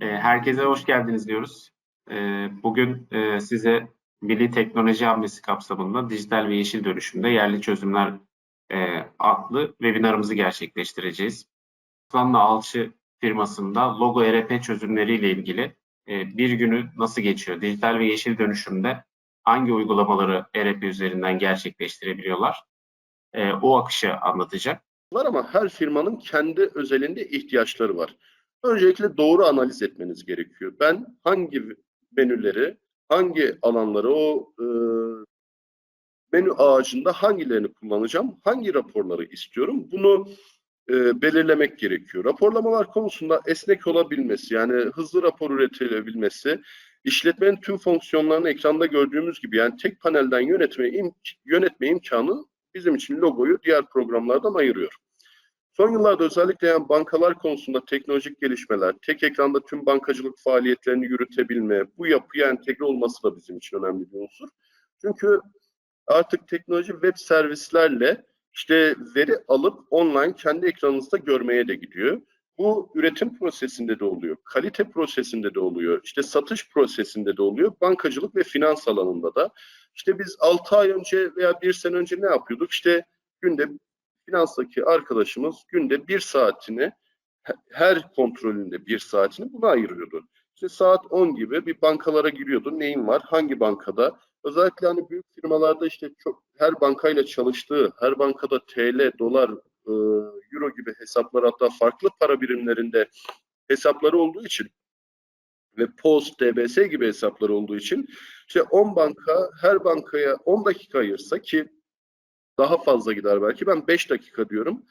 E, herkese hoş geldiniz diyoruz. E, bugün e, size Milli Teknoloji Hamlesi kapsamında dijital ve yeşil dönüşümde yerli çözümler e, adlı webinarımızı gerçekleştireceğiz. Aslanlı Alçı firmasında logo ERP çözümleriyle ilgili e, bir günü nasıl geçiyor? Dijital ve yeşil dönüşümde hangi uygulamaları ERP üzerinden gerçekleştirebiliyorlar? O akışı anlatacak. var ama her firmanın kendi özelinde ihtiyaçları var. Öncelikle doğru analiz etmeniz gerekiyor. Ben hangi menüleri, hangi alanları o e, menü ağacında hangilerini kullanacağım, hangi raporları istiyorum bunu e, belirlemek gerekiyor. Raporlamalar konusunda esnek olabilmesi, yani hızlı rapor üretilebilmesi, işletmenin tüm fonksiyonlarını ekranda gördüğümüz gibi yani tek panelden yönetme, im yönetme imkanı bizim için logoyu diğer programlardan ayırıyor. Son yıllarda özellikle yani bankalar konusunda teknolojik gelişmeler, tek ekranda tüm bankacılık faaliyetlerini yürütebilme, bu yapıya entegre olması da bizim için önemli bir unsur. Çünkü artık teknoloji web servislerle işte veri alıp online kendi ekranınızda görmeye de gidiyor. Bu üretim prosesinde de oluyor, kalite prosesinde de oluyor, işte satış prosesinde de oluyor, bankacılık ve finans alanında da. İşte biz 6 ay önce veya 1 sene önce ne yapıyorduk? İşte günde finanstaki arkadaşımız günde bir saatini her kontrolünde bir saatini buna ayırıyordu. İşte saat 10 gibi bir bankalara giriyordu. Neyin var? Hangi bankada? Özellikle hani büyük firmalarda işte çok her bankayla çalıştığı, her bankada TL, dolar, e, euro gibi hesaplar hatta farklı para birimlerinde hesapları olduğu için ve post, DBS gibi hesapları olduğu için işte 10 banka her bankaya 10 dakika ayırsa ki daha fazla gider belki. Ben 5 dakika diyorum.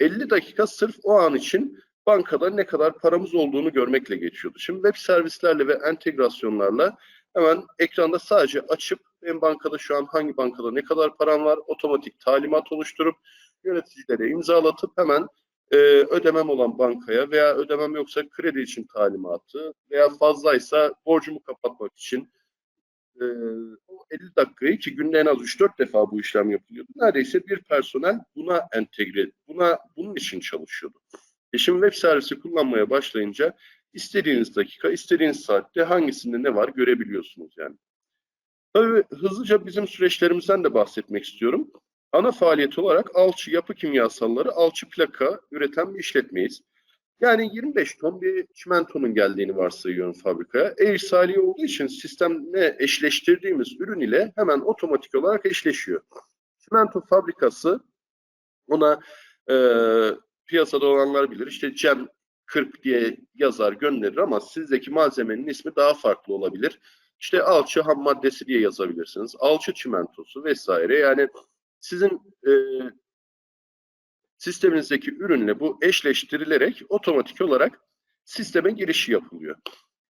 50 dakika sırf o an için bankada ne kadar paramız olduğunu görmekle geçiyordu. Şimdi web servislerle ve entegrasyonlarla hemen ekranda sadece açıp en bankada şu an hangi bankada ne kadar param var otomatik talimat oluşturup yöneticilere imzalatıp hemen e, ödemem olan bankaya veya ödemem yoksa kredi için talimatı veya fazlaysa borcumu kapatmak için o 50 dakikayı ki günde en az 3-4 defa bu işlem yapılıyordu. Neredeyse bir personel buna entegre, buna bunun için çalışıyordu. E şimdi web servisi kullanmaya başlayınca istediğiniz dakika, istediğiniz saatte hangisinde ne var görebiliyorsunuz yani. Tabii hızlıca bizim süreçlerimizden de bahsetmek istiyorum. Ana faaliyet olarak alçı yapı kimyasalları, alçı plaka üreten bir işletmeyiz. Yani 25 ton bir çimentonun geldiğini varsayıyorum fabrikaya. E-irsali olduğu için sistemle eşleştirdiğimiz ürün ile hemen otomatik olarak eşleşiyor. Çimento fabrikası ona e, piyasada olanlar bilir. İşte Cem 40 diye yazar gönderir ama sizdeki malzemenin ismi daha farklı olabilir. İşte alçı ham maddesi diye yazabilirsiniz. Alçı çimentosu vesaire. Yani sizin e, sisteminizdeki ürünle bu eşleştirilerek otomatik olarak sisteme girişi yapılıyor.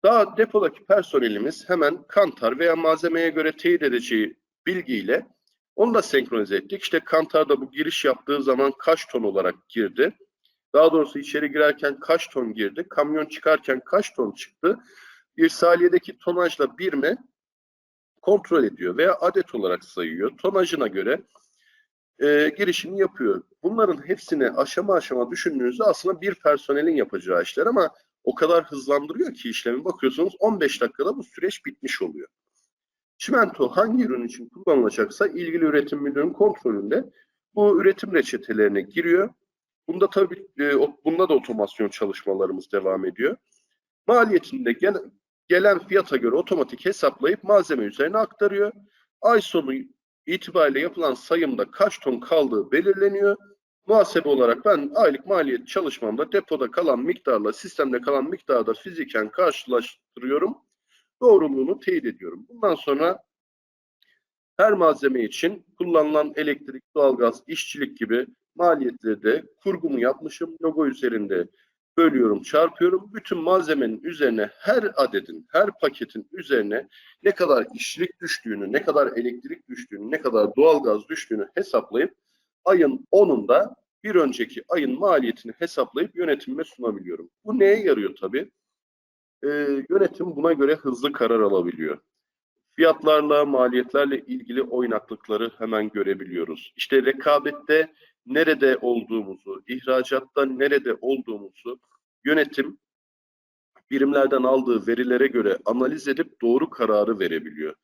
Daha depodaki personelimiz hemen kantar veya malzemeye göre teyit edeceği bilgiyle onu da senkronize ettik. İşte kantarda bu giriş yaptığı zaman kaç ton olarak girdi. Daha doğrusu içeri girerken kaç ton girdi. Kamyon çıkarken kaç ton çıktı. Bir saliyedeki tonajla bir mi kontrol ediyor veya adet olarak sayıyor. Tonajına göre e, girişini yapıyor. Bunların hepsini aşama aşama düşündüğünüzde aslında bir personelin yapacağı işler ama o kadar hızlandırıyor ki işlemi bakıyorsunuz 15 dakikada bu süreç bitmiş oluyor. Çimento hangi ürün için kullanılacaksa ilgili üretim müdürünün kontrolünde bu üretim reçetelerine giriyor. Bunda tabii e, bunda da otomasyon çalışmalarımız devam ediyor. Maliyetinde gel, gelen fiyata göre otomatik hesaplayıp malzeme üzerine aktarıyor. Ay sonu itibariyle yapılan sayımda kaç ton kaldığı belirleniyor. Muhasebe olarak ben aylık maliyet çalışmamda depoda kalan miktarla sistemde kalan miktarda fiziken karşılaştırıyorum. Doğruluğunu teyit ediyorum. Bundan sonra her malzeme için kullanılan elektrik, doğalgaz, işçilik gibi maliyetleri de kurgumu yapmışım. Logo üzerinde bölüyorum, çarpıyorum. Bütün malzemenin üzerine her adedin, her paketin üzerine ne kadar işçilik düştüğünü, ne kadar elektrik düştüğünü, ne kadar doğalgaz düştüğünü hesaplayıp ayın 10'unda bir önceki ayın maliyetini hesaplayıp yönetimime sunabiliyorum. Bu neye yarıyor tabii? Ee, yönetim buna göre hızlı karar alabiliyor. Fiyatlarla, maliyetlerle ilgili oynaklıkları hemen görebiliyoruz. İşte rekabette nerede olduğumuzu, ihracatta nerede olduğumuzu yönetim birimlerden aldığı verilere göre analiz edip doğru kararı verebiliyor.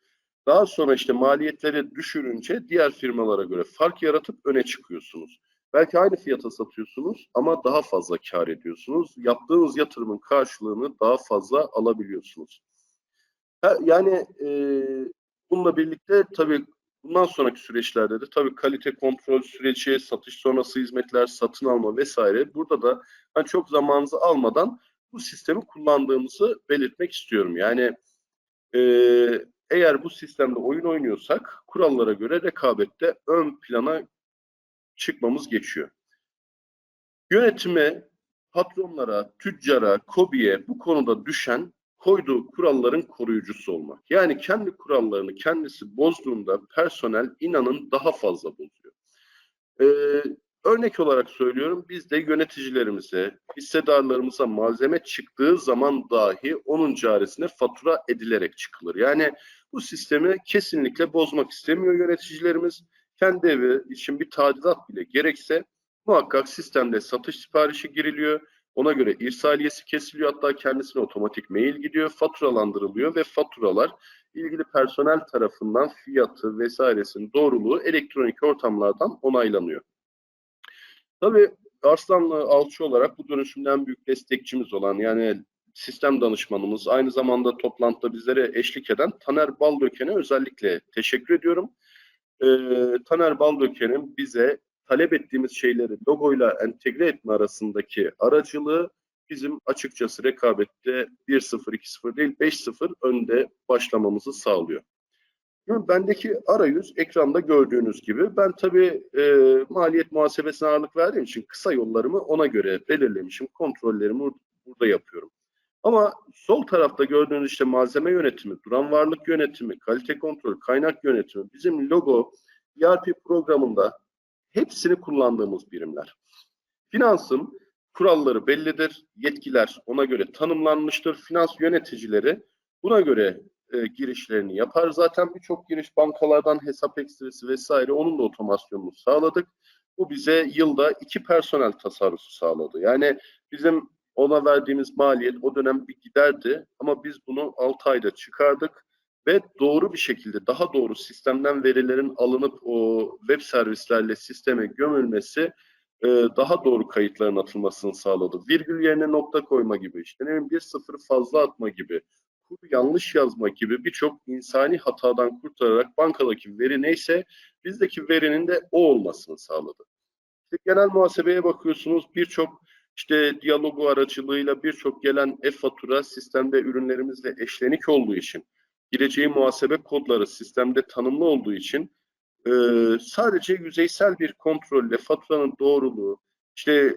Daha sonra işte maliyetleri düşürünce diğer firmalara göre fark yaratıp öne çıkıyorsunuz. Belki aynı fiyata satıyorsunuz ama daha fazla kar ediyorsunuz. Yaptığınız yatırımın karşılığını daha fazla alabiliyorsunuz. Yani e, bununla birlikte tabii bundan sonraki süreçlerde de tabii kalite kontrol süreci, satış sonrası hizmetler, satın alma vesaire. Burada da hani çok zamanınızı almadan bu sistemi kullandığımızı belirtmek istiyorum. Yani e, eğer bu sistemde oyun oynuyorsak kurallara göre rekabette ön plana çıkmamız geçiyor. Yönetime, patronlara, tüccara, kobiye bu konuda düşen koyduğu kuralların koruyucusu olmak. Yani kendi kurallarını kendisi bozduğunda personel inanın daha fazla bozuyor. Ee, örnek olarak söylüyorum biz de yöneticilerimize, hissedarlarımıza malzeme çıktığı zaman dahi onun caresine fatura edilerek çıkılır. Yani bu sistemi kesinlikle bozmak istemiyor yöneticilerimiz. Kendi evi için bir tadilat bile gerekse muhakkak sistemde satış siparişi giriliyor. Ona göre irsaliyesi kesiliyor hatta kendisine otomatik mail gidiyor, faturalandırılıyor ve faturalar ilgili personel tarafından fiyatı vesairesinin doğruluğu elektronik ortamlardan onaylanıyor. Tabii Arslanlı Alçı olarak bu dönüşümden büyük destekçimiz olan yani sistem danışmanımız aynı zamanda toplantıda bizlere eşlik eden Taner Baldöken'e özellikle teşekkür ediyorum. Ee, Taner Baldöken'in bize talep ettiğimiz şeyleri logoyla entegre etme arasındaki aracılığı bizim açıkçası rekabette 1-0, 2-0 değil 5-0 önde başlamamızı sağlıyor. Bendeki arayüz ekranda gördüğünüz gibi. Ben tabii e, maliyet muhasebesine ağırlık verdiğim için kısa yollarımı ona göre belirlemişim. Kontrollerimi burada yapıyorum. Ama sol tarafta gördüğünüz işte malzeme yönetimi, duran varlık yönetimi, kalite kontrol, kaynak yönetimi, bizim logo, ERP programında hepsini kullandığımız birimler. Finansın kuralları bellidir, yetkiler ona göre tanımlanmıştır. Finans yöneticileri buna göre e, girişlerini yapar. Zaten birçok giriş bankalardan hesap ekstresi vesaire onun da otomasyonunu sağladık. Bu bize yılda iki personel tasarrufu sağladı. Yani bizim ona verdiğimiz maliyet o dönem bir giderdi ama biz bunu 6 ayda çıkardık ve doğru bir şekilde daha doğru sistemden verilerin alınıp o web servislerle sisteme gömülmesi e, daha doğru kayıtların atılmasını sağladı. Virgül yerine nokta koyma gibi işte ne bir sıfır fazla atma gibi kuru yanlış yazma gibi birçok insani hatadan kurtararak bankadaki veri neyse bizdeki verinin de o olmasını sağladı. İşte genel muhasebeye bakıyorsunuz birçok işte diyalogu aracılığıyla birçok gelen e-fatura sistemde ürünlerimizle eşlenik olduğu için gireceği muhasebe kodları sistemde tanımlı olduğu için e, sadece yüzeysel bir kontrolle faturanın doğruluğu, işte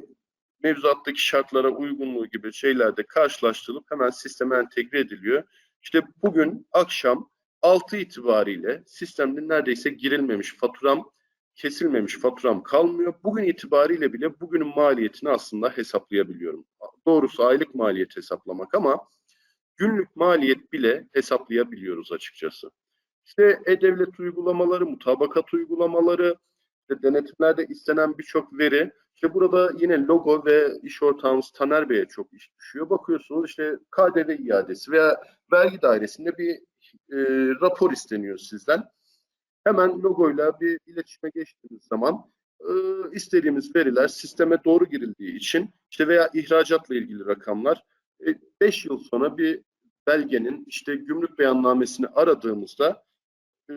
mevzuattaki şartlara uygunluğu gibi şeylerde karşılaştırılıp hemen sisteme entegre ediliyor. İşte bugün akşam 6 itibariyle sistemde neredeyse girilmemiş faturam, kesilmemiş faturam kalmıyor. Bugün itibariyle bile bugünün maliyetini aslında hesaplayabiliyorum. Doğrusu aylık maliyet hesaplamak ama günlük maliyet bile hesaplayabiliyoruz açıkçası. İşte e-devlet uygulamaları, mutabakat uygulamaları, işte denetimlerde istenen birçok veri. İşte burada yine logo ve iş ortağımız Taner Bey'e çok iş düşüyor. Bakıyorsunuz işte KDV iadesi veya vergi dairesinde bir e, rapor isteniyor sizden. Hemen logoyla bir iletişime geçtiğiniz zaman e, istediğimiz veriler sisteme doğru girildiği için işte veya ihracatla ilgili rakamlar 5 yıl sonra bir belgenin işte gümrük beyannamesini aradığımızda e,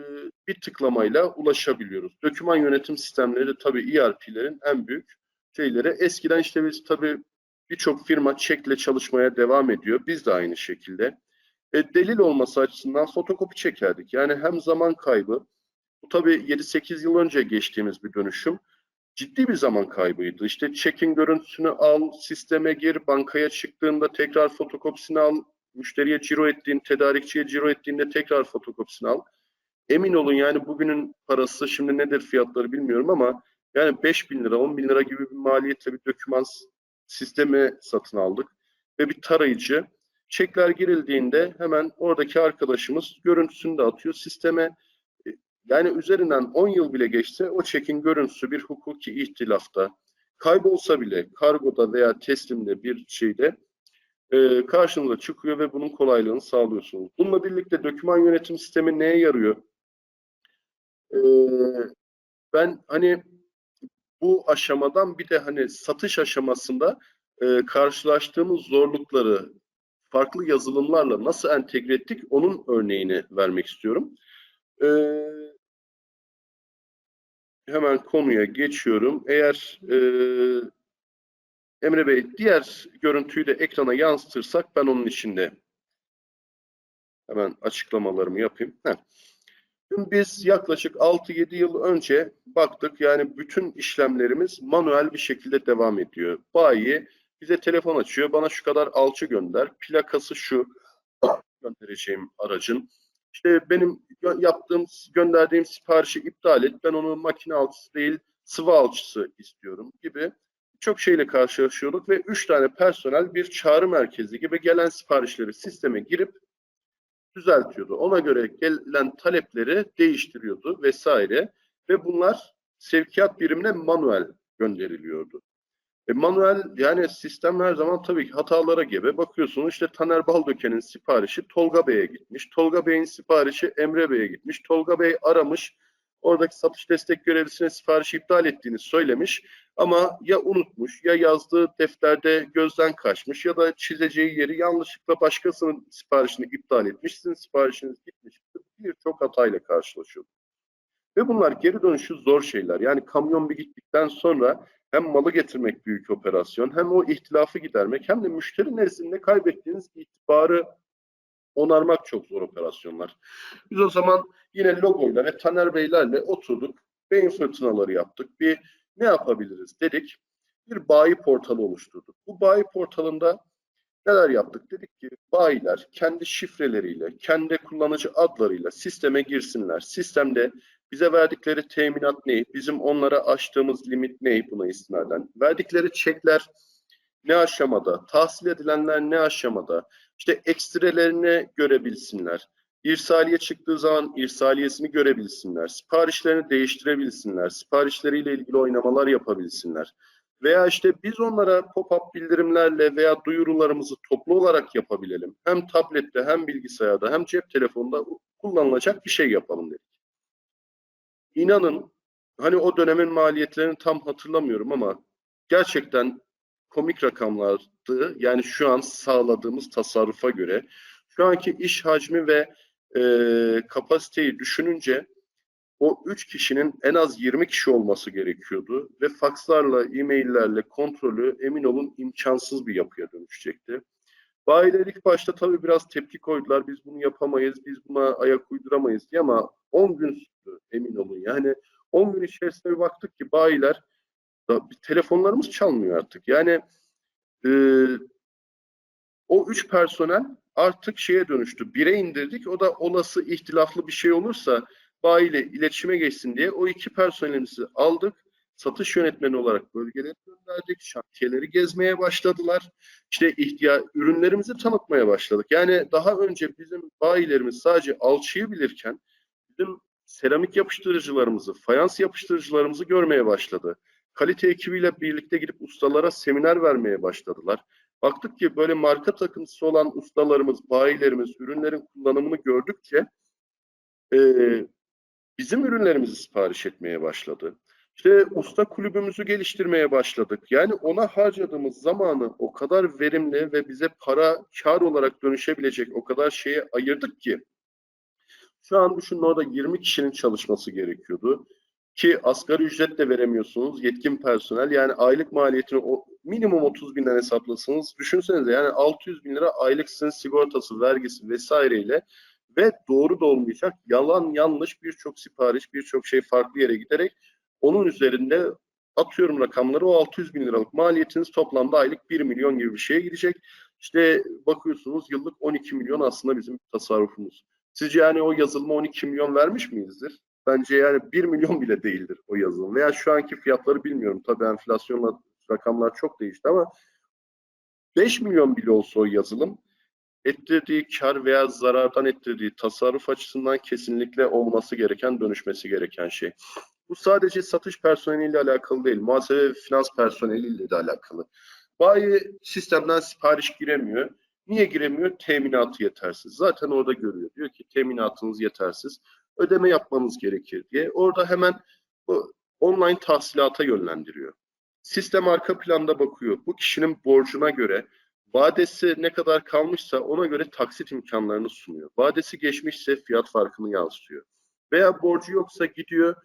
bir tıklamayla ulaşabiliyoruz. Döküman yönetim sistemleri tabii ERP'lerin en büyük şeyleri. Eskiden işte biz tabii birçok firma çekle çalışmaya devam ediyor. Biz de aynı şekilde. E, delil olması açısından fotokopi çekerdik. Yani hem zaman kaybı, bu tabii 7-8 yıl önce geçtiğimiz bir dönüşüm ciddi bir zaman kaybıydı. İşte çekin görüntüsünü al, sisteme gir, bankaya çıktığında tekrar fotokopisini al, müşteriye ciro ettiğin, tedarikçiye ciro ettiğinde tekrar fotokopisini al. Emin olun yani bugünün parası şimdi nedir fiyatları bilmiyorum ama yani 5 bin lira, 10 bin lira gibi bir maliyetle bir doküman sistemi satın aldık. Ve bir tarayıcı. Çekler girildiğinde hemen oradaki arkadaşımız görüntüsünü de atıyor sisteme. Yani üzerinden 10 yıl bile geçse o çekin görüntüsü bir hukuki ihtilafta kaybolsa bile kargoda veya teslimde bir şeyde e, karşınıza çıkıyor ve bunun kolaylığını sağlıyorsunuz. Bununla birlikte doküman yönetim sistemi neye yarıyor? E, ben hani bu aşamadan bir de hani satış aşamasında e, karşılaştığımız zorlukları farklı yazılımlarla nasıl entegre ettik onun örneğini vermek istiyorum. E, hemen konuya geçiyorum. Eğer e, Emre Bey diğer görüntüyü de ekrana yansıtırsak ben onun içinde hemen açıklamalarımı yapayım. Heh. Biz yaklaşık 6-7 yıl önce baktık yani bütün işlemlerimiz manuel bir şekilde devam ediyor. Bayi bize telefon açıyor, bana şu kadar alçı gönder, plakası şu göndereceğim aracın. İşte benim yaptığım, gönderdiğim siparişi iptal et, ben onu makine alçısı değil sıvı alçısı istiyorum gibi çok şeyle karşılaşıyorduk ve 3 tane personel bir çağrı merkezi gibi gelen siparişleri sisteme girip düzeltiyordu. Ona göre gelen talepleri değiştiriyordu vesaire ve bunlar sevkiyat birimine manuel gönderiliyordu. E, manuel yani sistem her zaman tabii ki hatalara gebe. Bakıyorsunuz işte Taner Baldöken'in siparişi Tolga Bey'e gitmiş. Tolga Bey'in siparişi Emre Bey'e gitmiş. Tolga Bey aramış. Oradaki satış destek görevlisine siparişi iptal ettiğini söylemiş. Ama ya unutmuş ya yazdığı defterde gözden kaçmış ya da çizeceği yeri yanlışlıkla başkasının siparişini iptal etmiş. Sizin siparişiniz gitmiş. Birçok hatayla karşılaşıyor. Ve bunlar geri dönüşü zor şeyler. Yani kamyon bir gittikten sonra hem malı getirmek büyük operasyon, hem o ihtilafı gidermek, hem de müşteri nezdinde kaybettiğiniz itibarı onarmak çok zor operasyonlar. Biz o zaman yine logoyla ve Taner Beylerle oturduk, beyin fırtınaları yaptık. Bir ne yapabiliriz dedik. Bir bayi portalı oluşturduk. Bu bayi portalında neler yaptık? Dedik ki bayiler kendi şifreleriyle, kendi kullanıcı adlarıyla sisteme girsinler. Sistemde bize verdikleri teminat ne? Bizim onlara açtığımız limit ne buna istinaden? Verdikleri çekler ne aşamada? Tahsil edilenler ne aşamada? İşte ekstrelerini görebilsinler. İrsaliye çıktığı zaman irsaliyesini görebilsinler. Siparişlerini değiştirebilsinler. Siparişleriyle ilgili oynamalar yapabilsinler. Veya işte biz onlara pop-up bildirimlerle veya duyurularımızı toplu olarak yapabilelim. Hem tablette hem bilgisayarda hem cep telefonunda kullanılacak bir şey yapalım dedik. İnanın hani o dönemin maliyetlerini tam hatırlamıyorum ama gerçekten komik rakamlardı. Yani şu an sağladığımız tasarrufa göre şu anki iş hacmi ve e, kapasiteyi düşününce o 3 kişinin en az 20 kişi olması gerekiyordu ve fakslarla, e-maillerle kontrolü emin olun imkansız bir yapıya dönüşecekti. Bayiler ilk başta tabii biraz tepki koydular. Biz bunu yapamayız, biz buna ayak uyduramayız diye ama 10 gün sürdü emin olun. Yani 10 gün içerisinde bir baktık ki bayiler telefonlarımız çalmıyor artık. Yani e, o üç personel artık şeye dönüştü. Bire indirdik. O da olası ihtilaflı bir şey olursa bayiyle iletişime geçsin diye o iki personelimizi aldık. Satış yönetmeni olarak bölgelere gönderdik. Şantiyeleri gezmeye başladılar. İşte ihtiya ürünlerimizi tanıtmaya başladık. Yani daha önce bizim bayilerimiz sadece alçıyı bilirken bizim seramik yapıştırıcılarımızı, fayans yapıştırıcılarımızı görmeye başladı. Kalite ekibiyle birlikte gidip ustalara seminer vermeye başladılar. Baktık ki böyle marka takıntısı olan ustalarımız, bayilerimiz ürünlerin kullanımını gördükçe e, bizim ürünlerimizi sipariş etmeye başladı. İşte usta kulübümüzü geliştirmeye başladık. Yani ona harcadığımız zamanı o kadar verimli ve bize para kar olarak dönüşebilecek o kadar şeye ayırdık ki şu an düşünün orada 20 kişinin çalışması gerekiyordu. Ki asgari ücret de veremiyorsunuz. Yetkin personel yani aylık maliyetini o minimum 30 binden hesaplasanız düşünsenize yani 600 bin lira aylık sizin sigortası, vergisi vesaireyle ve doğru da olmayacak yalan yanlış birçok sipariş birçok şey farklı yere giderek onun üzerinde atıyorum rakamları o 600 bin liralık maliyetiniz toplamda aylık 1 milyon gibi bir şeye gidecek. İşte bakıyorsunuz yıllık 12 milyon aslında bizim tasarrufumuz. Sizce yani o yazılıma 12 milyon vermiş miyizdir? Bence yani 1 milyon bile değildir o yazılım. Veya şu anki fiyatları bilmiyorum. Tabii enflasyonla rakamlar çok değişti ama 5 milyon bile olsa o yazılım ettirdiği kar veya zarardan ettirdiği tasarruf açısından kesinlikle olması gereken, dönüşmesi gereken şey. Bu sadece satış personeliyle alakalı değil, muhasebe ve finans personeliyle de alakalı. Bayi sistemden sipariş giremiyor. Niye giremiyor? Teminatı yetersiz. Zaten orada görüyor. Diyor ki teminatınız yetersiz. Ödeme yapmanız gerekir diye. Orada hemen bu online tahsilata yönlendiriyor. Sistem arka planda bakıyor. Bu kişinin borcuna göre vadesi ne kadar kalmışsa ona göre taksit imkanlarını sunuyor. Vadesi geçmişse fiyat farkını yansıtıyor. Veya borcu yoksa gidiyor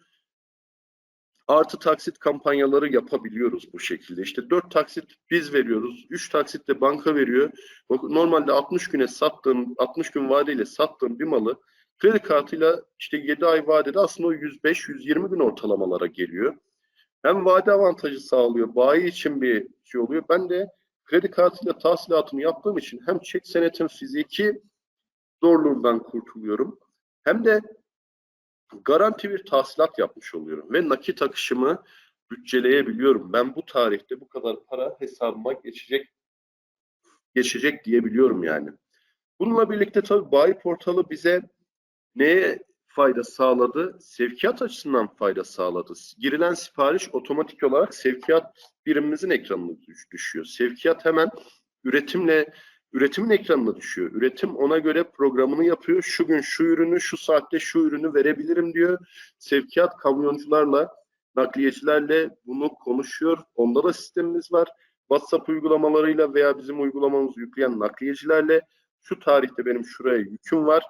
artı taksit kampanyaları yapabiliyoruz bu şekilde. İşte 4 taksit biz veriyoruz, 3 taksit de banka veriyor. Normalde 60 güne sattığım, 60 gün vadeyle sattığım bir malı kredi kartıyla işte 7 ay vadede aslında o 105-120 gün ortalamalara geliyor. Hem vade avantajı sağlıyor, bayi için bir şey oluyor. Ben de kredi kartıyla tahsilatımı yaptığım için hem çek senetin fiziki zorluğundan kurtuluyorum hem de garanti bir tahsilat yapmış oluyorum ve nakit akışımı bütçeleyebiliyorum. Ben bu tarihte bu kadar para hesabıma geçecek geçecek diyebiliyorum yani. Bununla birlikte tabii bayi portalı bize neye fayda sağladı? Sevkiyat açısından fayda sağladı. Girilen sipariş otomatik olarak sevkiyat birimimizin ekranına düş- düşüyor. Sevkiyat hemen üretimle üretimin ekranına düşüyor. Üretim ona göre programını yapıyor. Şu gün şu ürünü, şu saatte şu ürünü verebilirim diyor. Sevkiyat kamyoncularla, nakliyecilerle bunu konuşuyor. Onda da sistemimiz var. WhatsApp uygulamalarıyla veya bizim uygulamamızı yükleyen nakliyecilerle şu tarihte benim şuraya yüküm var.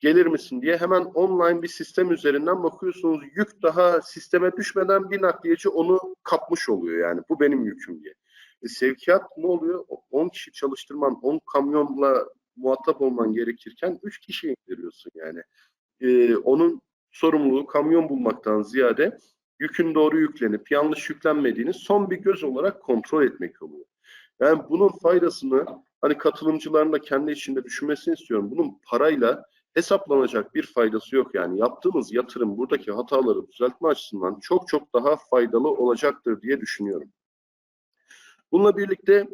Gelir misin diye hemen online bir sistem üzerinden bakıyorsunuz. Yük daha sisteme düşmeden bir nakliyeci onu kapmış oluyor yani. Bu benim yüküm diye. E, sevkiyat ne oluyor? O- 10 kişi çalıştırman, 10 kamyonla muhatap olman gerekirken 3 kişi indiriyorsun yani. E, onun sorumluluğu kamyon bulmaktan ziyade yükün doğru yüklenip yanlış yüklenmediğini son bir göz olarak kontrol etmek oluyor. Yani bunun faydasını hani katılımcıların da kendi içinde düşünmesini istiyorum. Bunun parayla hesaplanacak bir faydası yok yani. Yaptığımız yatırım buradaki hataları düzeltme açısından çok çok daha faydalı olacaktır diye düşünüyorum. Bununla birlikte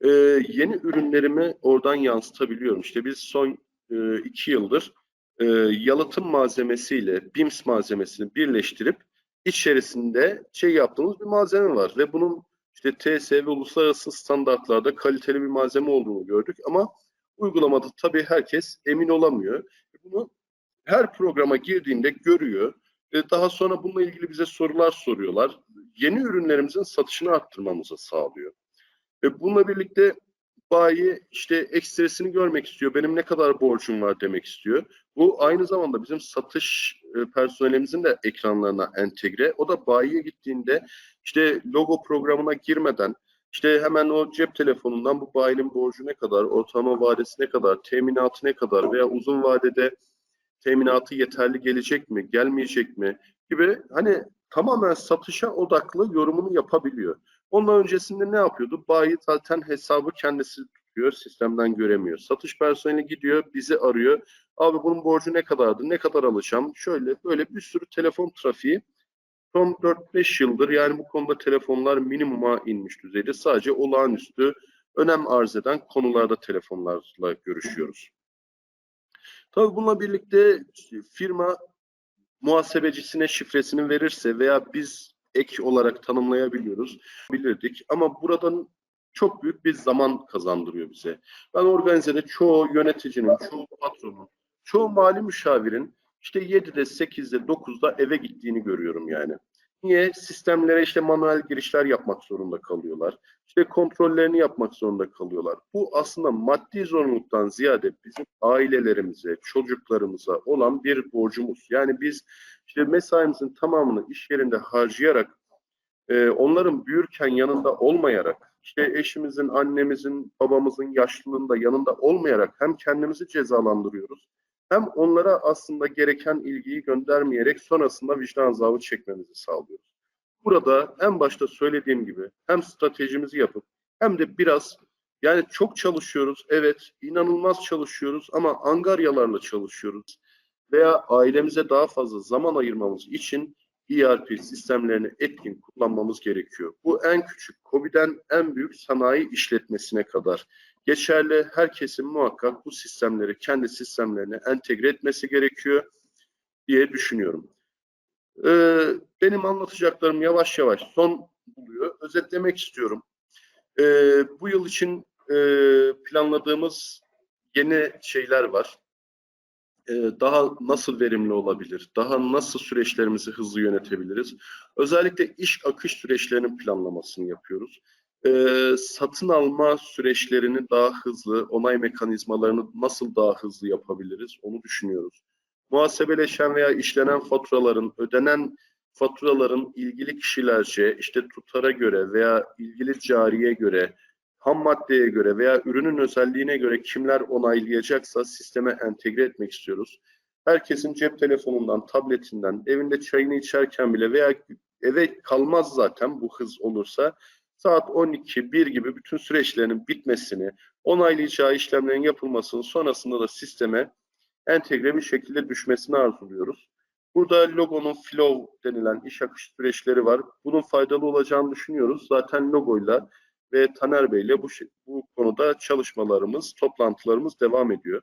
e, yeni ürünlerimi oradan yansıtabiliyorum. İşte biz son e, iki yıldır e, yalıtım malzemesiyle BIMS malzemesini birleştirip içerisinde şey yaptığımız bir malzeme var ve bunun işte TS ve uluslararası standartlarda kaliteli bir malzeme olduğunu gördük ama uygulamada tabii herkes emin olamıyor. Bunu her programa girdiğinde görüyor. E, daha sonra bununla ilgili bize sorular soruyorlar. Yeni ürünlerimizin satışını arttırmamızı sağlıyor. Ve bununla birlikte bayi işte ekstresini görmek istiyor. Benim ne kadar borcum var demek istiyor. Bu aynı zamanda bizim satış e, personelimizin de ekranlarına entegre. O da bayiye gittiğinde işte logo programına girmeden işte hemen o cep telefonundan bu bayinin borcu ne kadar, ortalama vadesi ne kadar, teminatı ne kadar veya uzun vadede teminatı yeterli gelecek mi, gelmeyecek mi gibi hani tamamen satışa odaklı yorumunu yapabiliyor. Ondan öncesinde ne yapıyordu? Bayi zaten hesabı kendisi tutuyor, sistemden göremiyor. Satış personeli gidiyor, bizi arıyor. Abi bunun borcu ne kadardı, ne kadar alacağım? Şöyle böyle bir sürü telefon trafiği son 4-5 yıldır yani bu konuda telefonlar minimuma inmiş düzeyde. Sadece olağanüstü önem arz eden konularda telefonlarla görüşüyoruz. Tabii bununla birlikte firma muhasebecisine şifresini verirse veya biz ek olarak tanımlayabiliyoruz bilirdik. Ama buradan çok büyük bir zaman kazandırıyor bize. Ben organizede çoğu yöneticinin, çoğu patronun, çoğu mali müşavirin işte 7'de, 8'de, 9'da eve gittiğini görüyorum yani. Niye? Sistemlere işte manuel girişler yapmak zorunda kalıyorlar. İşte kontrollerini yapmak zorunda kalıyorlar. Bu aslında maddi zorunluluktan ziyade bizim ailelerimize, çocuklarımıza olan bir borcumuz. Yani biz işte mesaimizin tamamını iş yerinde harcayarak, e, onların büyürken yanında olmayarak, işte eşimizin, annemizin, babamızın yaşlılığında yanında olmayarak hem kendimizi cezalandırıyoruz, hem onlara aslında gereken ilgiyi göndermeyerek sonrasında vicdan azabı çekmemizi sağlıyoruz. Burada en başta söylediğim gibi hem stratejimizi yapıp hem de biraz yani çok çalışıyoruz. Evet, inanılmaz çalışıyoruz ama angaryalarla çalışıyoruz. Veya ailemize daha fazla zaman ayırmamız için ERP sistemlerini etkin kullanmamız gerekiyor. Bu en küçük COBİ'den en büyük sanayi işletmesine kadar geçerli. Herkesin muhakkak bu sistemleri kendi sistemlerine entegre etmesi gerekiyor diye düşünüyorum. Ee, benim anlatacaklarım yavaş yavaş son buluyor. Özetlemek istiyorum. E, bu yıl için e, planladığımız yeni şeyler var. E, daha nasıl verimli olabilir? Daha nasıl süreçlerimizi hızlı yönetebiliriz? Özellikle iş akış süreçlerinin planlamasını yapıyoruz. E, satın alma süreçlerini daha hızlı, onay mekanizmalarını nasıl daha hızlı yapabiliriz? Onu düşünüyoruz. Muhasebeleşen veya işlenen faturaların, ödenen faturaların ilgili kişilerce işte tutara göre veya ilgili cariye göre, ham maddeye göre veya ürünün özelliğine göre kimler onaylayacaksa sisteme entegre etmek istiyoruz. Herkesin cep telefonundan, tabletinden, evinde çayını içerken bile veya eve kalmaz zaten bu hız olursa saat 12, 1 gibi bütün süreçlerin bitmesini, onaylayacağı işlemlerin yapılmasını sonrasında da sisteme entegre bir şekilde düşmesini arzuluyoruz. Burada logonun flow denilen iş akış süreçleri var. Bunun faydalı olacağını düşünüyoruz. Zaten logoyla ve Taner Bey'le bu, bu konuda çalışmalarımız, toplantılarımız devam ediyor.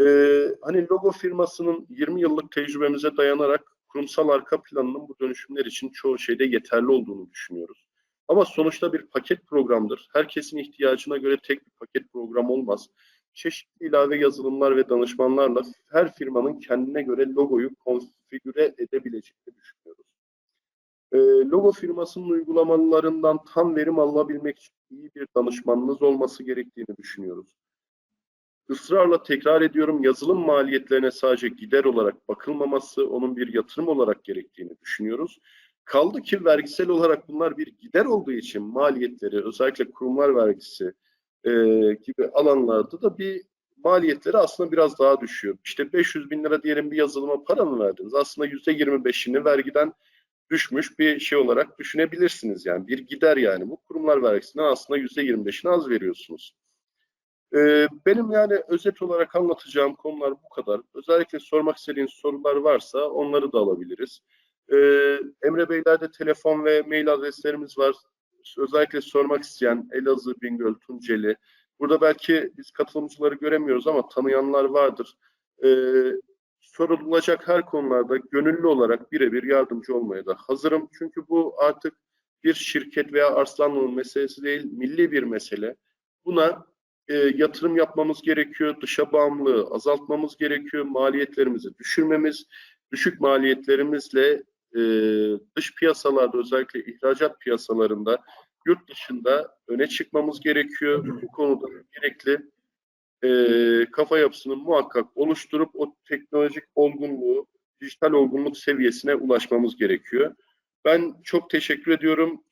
Ee, hani logo firmasının 20 yıllık tecrübemize dayanarak kurumsal arka planının bu dönüşümler için çoğu şeyde yeterli olduğunu düşünüyoruz. Ama sonuçta bir paket programdır. Herkesin ihtiyacına göre tek bir paket program olmaz. Çeşitli ilave yazılımlar ve danışmanlarla her firmanın kendine göre logoyu konfigüre edebileceğini düşünüyoruz. Ee, logo firmasının uygulamalarından tam verim alabilmek için iyi bir danışmanınız olması gerektiğini düşünüyoruz. Israrla tekrar ediyorum yazılım maliyetlerine sadece gider olarak bakılmaması, onun bir yatırım olarak gerektiğini düşünüyoruz. Kaldı ki vergisel olarak bunlar bir gider olduğu için maliyetleri özellikle kurumlar vergisi e, gibi alanlarda da bir maliyetleri aslında biraz daha düşüyor. İşte 500 bin lira diyelim bir yazılıma para mı verdiniz? Aslında %25'ini vergiden düşmüş bir şey olarak düşünebilirsiniz yani. Bir gider yani. Bu kurumlar vergisinden aslında %25'ini az veriyorsunuz. Ee, benim yani özet olarak anlatacağım konular bu kadar. Özellikle sormak istediğiniz sorular varsa onları da alabiliriz. Ee, Emre Beyler'de telefon ve mail adreslerimiz var. Özellikle sormak isteyen Elazığ, Bingöl, Tunceli. Burada belki biz katılımcıları göremiyoruz ama tanıyanlar vardır. Ee, sorulacak her konularda gönüllü olarak birebir yardımcı olmaya da hazırım. Çünkü bu artık bir şirket veya Arslanlı'nın meselesi değil, milli bir mesele. Buna e, yatırım yapmamız gerekiyor, dışa bağımlılığı azaltmamız gerekiyor, maliyetlerimizi düşürmemiz, düşük maliyetlerimizle e, dış piyasalarda özellikle ihracat piyasalarında yurt dışında öne çıkmamız gerekiyor. Bu konuda gerekli e, kafa yapısını muhakkak oluşturup o teknolojik olgunluğu, dijital olgunluk seviyesine ulaşmamız gerekiyor. Ben çok teşekkür ediyorum.